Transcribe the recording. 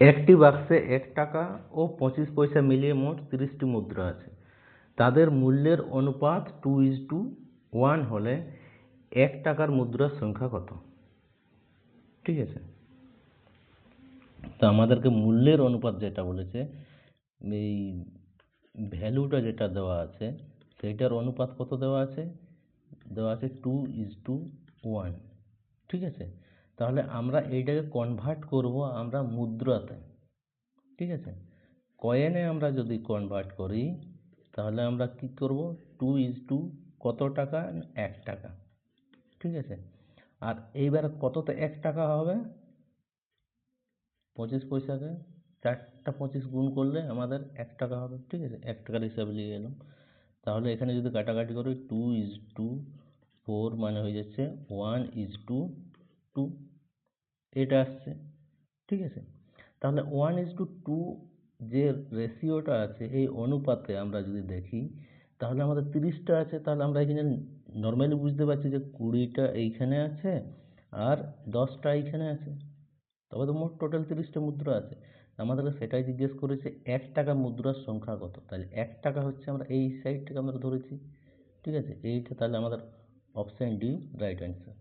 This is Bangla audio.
একটি বাক্সে এক টাকা ও পঁচিশ পয়সা মিলিয়ে মোট তিরিশটি মুদ্রা আছে। তাদের মূল্যের অনুপাত টু ইজ টু ওয়ান হলে এক টাকার মুদ্রার সংখ্যা কত? ঠিক আছে? তো আমাদেরকে মূল্যের অনুপাত যেটা বলেছে, এই ভ্যালুটা যেটা দেওয়া আছে, সেইটার অনুপাত কত দেওয়া আছে? দেওয়া আছে টু ইজ টু ওয়ান ঠিক আছে? তাহলে আমরা এইটাকে কনভার্ট করব আমরা মুদ্রাতে, ঠিক আছে? কয়েনে আমরা যদি কনভার্ট করি, তাহলে আমরা কি করব? টু ইজ টু কত টাকা? এক টাকা, ঠিক আছে? আর এইবার কততে এক টাকা হবে? পঁচিশ পয়সাকে, চারটা পঁচিশ গুণ করলে আমাদের এক টাকা হবে, ঠিক আছে? এক টাকার হিসাবে নিয়ে গেলাম। তাহলে এখানে যদি কাটাকাটি করি টু ইজ টু ফোর মানে হয়ে যাচ্ছে ওয়ান ইজ টু টু এটা আসছে, ঠিক আছে? তাহলে ওয়ান ইজ টু টু যে রেশিওটা আছে, এই অনুপাতে আমরা যদি দেখি, তাহলে আমাদের তিরিশটা আছে, তাহলে আমরা এখানে নর্মালি বুঝতে পারছি যে কুড়িটা এইখানে আছে আর দশটা এইখানে আছে। তবে তো মোট টোটাল তিরিশটা মুদ্রা আছে। আমাদেরকে সেটাই জিজ্ঞেস করেছে, এক টাকা মুদ্রার সংখ্যা কত? তাহলে এক টাকা হচ্ছে আমরা এই সাইডটাকে আমরা ধরেছি, ঠিক আছে? এইটা তাহলে আমাদের অপশান ডি রাইট অ্যান্সার